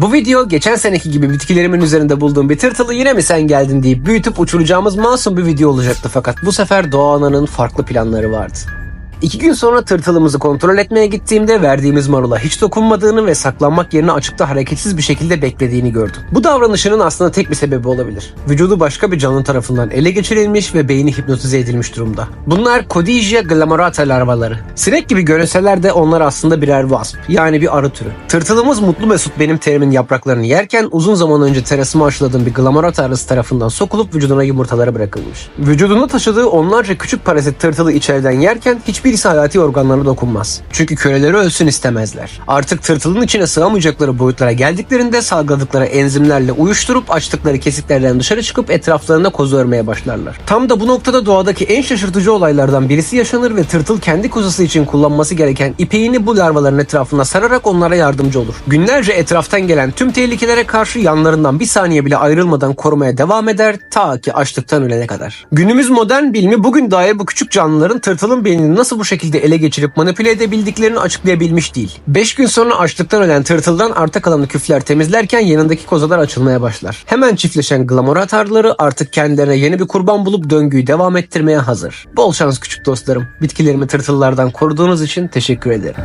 Bu video geçen seneki gibi bitkilerimin üzerinde bulduğum bir tırtılı yine mi sen geldin deyip büyütüp uçuracağımız masum bir video olacaktı fakat bu sefer Doğa Ana'nın farklı planları vardı. İki gün sonra tırtılımızı kontrol etmeye gittiğimde verdiğimiz marula hiç dokunmadığını ve saklanmak yerine açıkta hareketsiz bir şekilde beklediğini gördüm. Bu davranışının aslında tek bir sebebi olabilir. Vücudu başka bir canlı tarafından ele geçirilmiş ve beyni hipnotize edilmiş durumda. Bunlar Codigia glamorata larvaları. Sinek gibi görünseler de onlar aslında birer wasp yani bir arı türü. Tırtılımız Mutlu Mesut benim terimin yapraklarını yerken uzun zaman önce terasıma aşıladığım bir glamorata arısı tarafından sokulup vücuduna yumurtaları bırakılmış. Vücudunda taşıdığı onlarca küçük parazit tırtılı içeriden yerken hiçbirisi hayati organlarına dokunmaz. Çünkü köleleri ölsün istemezler. Artık tırtılın içine sığamayacakları boyutlara geldiklerinde salgıladıkları enzimlerle uyuşturup açtıkları kesiklerden dışarı çıkıp etraflarında kozu örmeye başlarlar. Tam da bu noktada doğadaki en şaşırtıcı olaylardan birisi yaşanır ve tırtıl kendi kozası için kullanması gereken ipeğini bu larvaların etrafına sararak onlara yardımcı olur. Günlerce etraftan gelen tüm tehlikelere karşı yanlarından bir saniye bile ayrılmadan korumaya devam eder ta ki açlıktan ölene kadar. Günümüz modern bilimi bugün dahi bu küçük canlıların tırtılın beynini nasıl bu şekilde ele geçirip manipüle edebildiklerini açıklayabilmiş değil. 5 gün sonra açlıktan ölen tırtıldan arta kalan küfler temizlerken yanındaki kozalar açılmaya başlar. Hemen çiftleşen glamorat arıları artık kendilerine yeni bir kurban bulup döngüyü devam ettirmeye hazır. Bol şans küçük dostlarım. Bitkilerimi tırtıllardan koruduğunuz için teşekkür ederim.